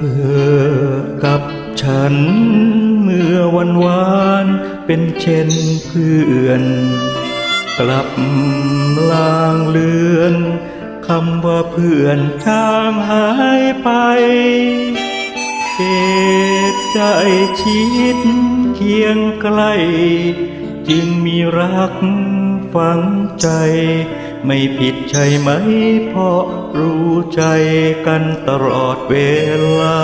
ธอกับฉัน เมื่อวันวานเป็นเช่นเพื่อน กลับลางเลือนคำว่าเพื่อนจางหายไปเหตุใดชิดเคียงใกล้ จึงมีรักฝังใจ ไม่ผิดใช่ไหม เพราะรู้ใจกันตลอดเวลา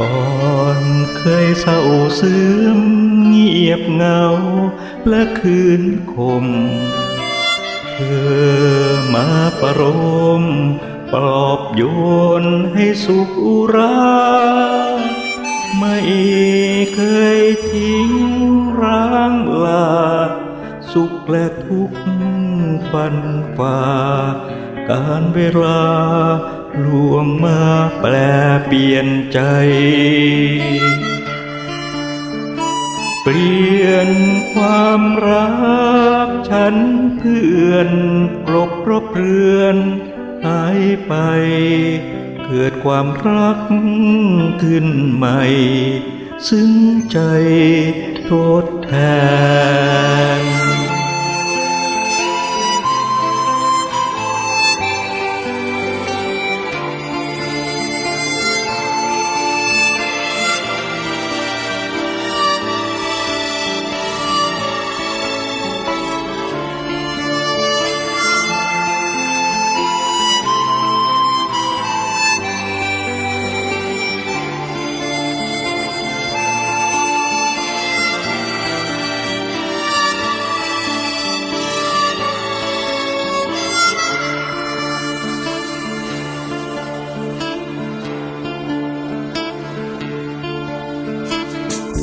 ก่อนเคยเศร้าซึมเงียบเงา และคืนคม เธอมาประโลมปลอบโยนให้สุขอุราไม่เคยทิ้งร้างลา สุขและทุกข์ฟันฝ่า การเวลาล่วงมาแปลเปลี่ยนใจ เปลี่ยนความรักฉันเพื่อนกลบรบเรือนหายไป เกิดความรักขึ้นใหม่ ซึ้งใจทดแทน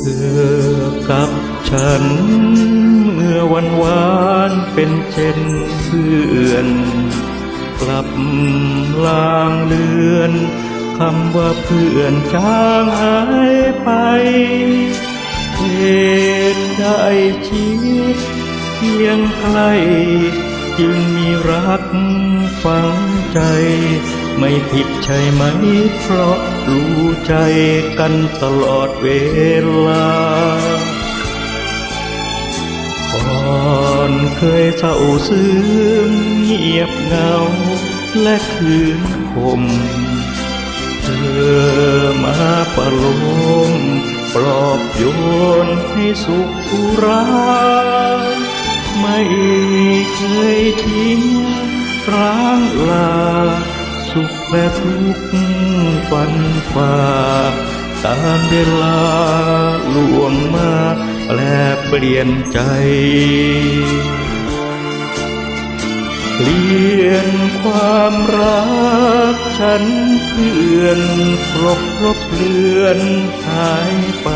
เธอกับฉัน เมื่อวันวานเป็นเช่นเพื่อน กลับลางเลือนคำว่าเพื่อนจางหายไปเหตุใดชีวิตเพียงใกล้ จึงมีรักฝังใจ ไม่ผิดใช่ไหม เพราะรู้ใจกันตลอดเวลาก่อนเคยเศร้าซึมเงียบเงา และคืนคม เธอมาประโลมปลอบโยนให้สุขุราไม่เคยทิ้งร้างลา สุขและทุกข์ฟันฝ่าตามเวลาล่วงมาแลเปลี่ยนใจ เปลี่ยนความรักฉันเพื่อนครบรบเลือนหายไป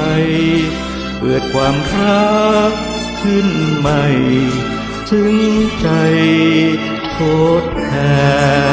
เกิดความรักขึ้นใหม่ ถึงใจโทษแทน